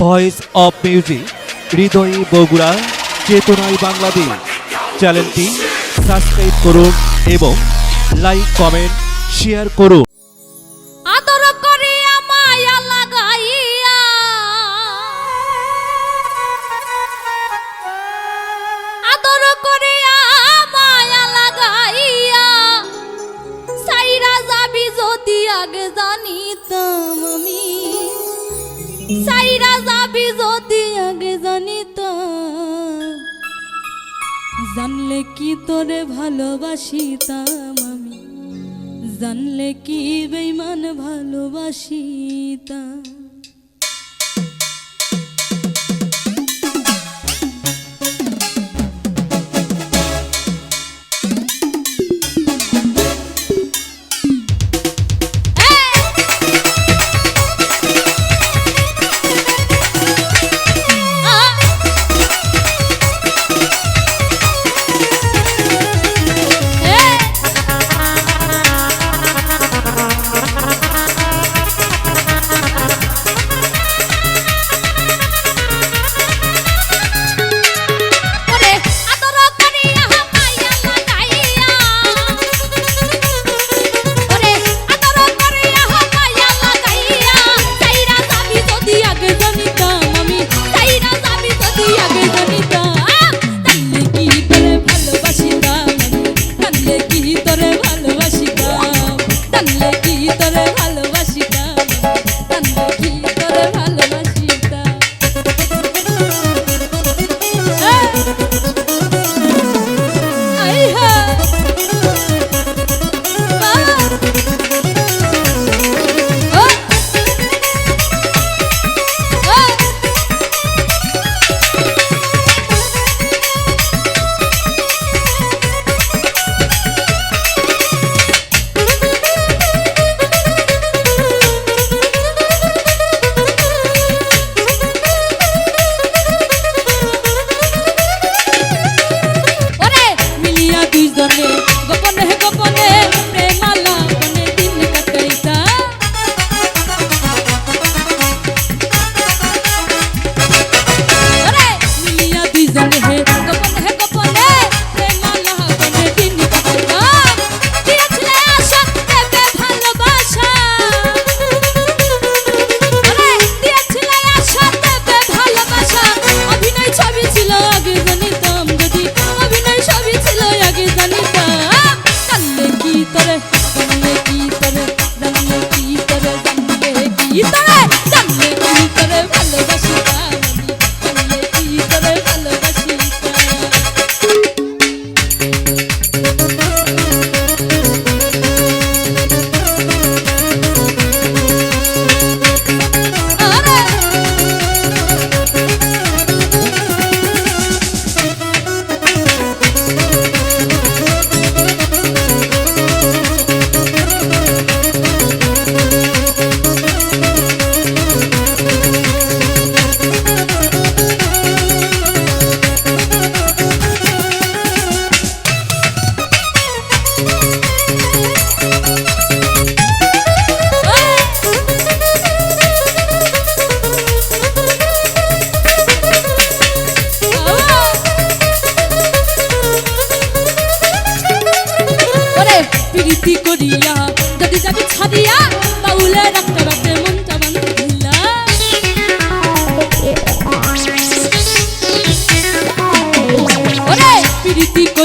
Voice of music হৃদয়ে বগুড়া চেতনায় বাংলাদেশ চ্যানেলটি সাবস্ক্রাইব করুন এবং লাইক কমেন্ট শেয়ার করুন। আদর মায়া লাগাইয়া। মায়া জানিতাম আমি। সাইরা যাবি যদি আগে জানিত জানলে কি তোরে ভালোবাসিতাম আমি? জানলে কি বেইমান ভালোবাসিতা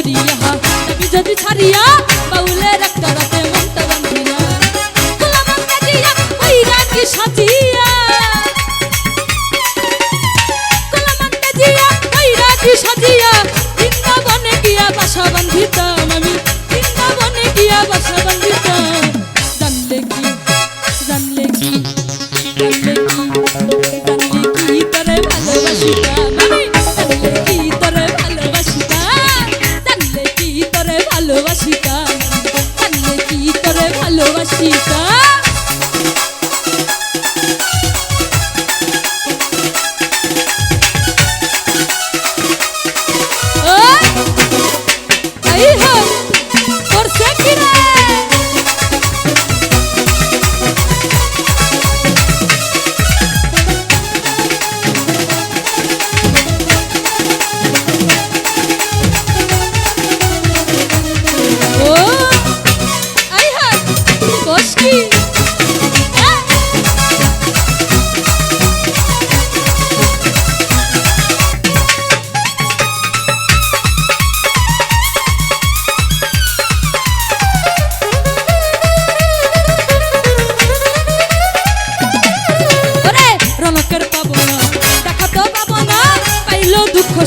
করিয়া যাবি যদি ছাড়িয়া বাউলে রাখতে রাখতে মনটা বান্ধিলা গোলাম দিয়া ওই রাখি সাজিয়া? গোলাম দিয়া ওই রাখি সাজিয়া? বৃন্দাবনে গিয়া বাসা বান্ধিতাম আমি, বৃন্দাবনে গিয়া বাসা বান্ধিতাম। জানলে কি জানলে কি জানলে কি জানলে কি তোরে ভালোবাসিতাম?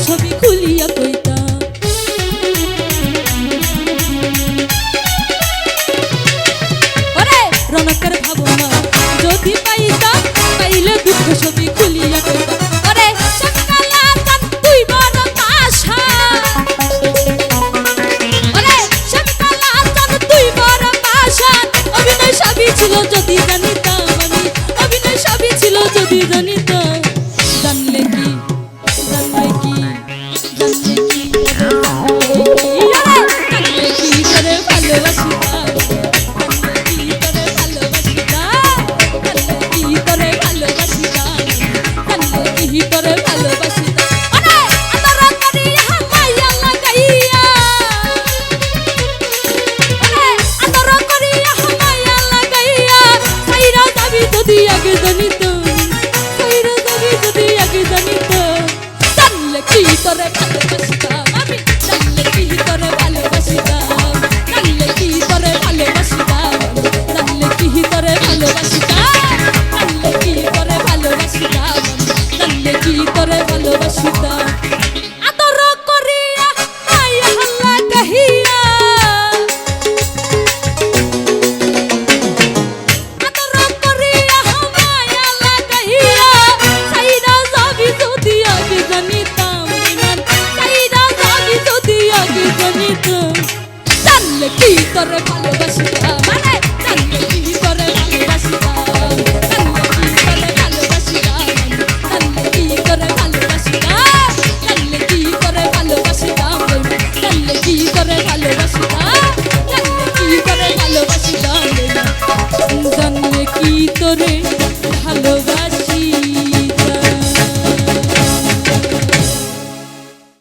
দুঃখ সবই জানলে কি তোর ভালোবাসিতাম মানে জানলে কি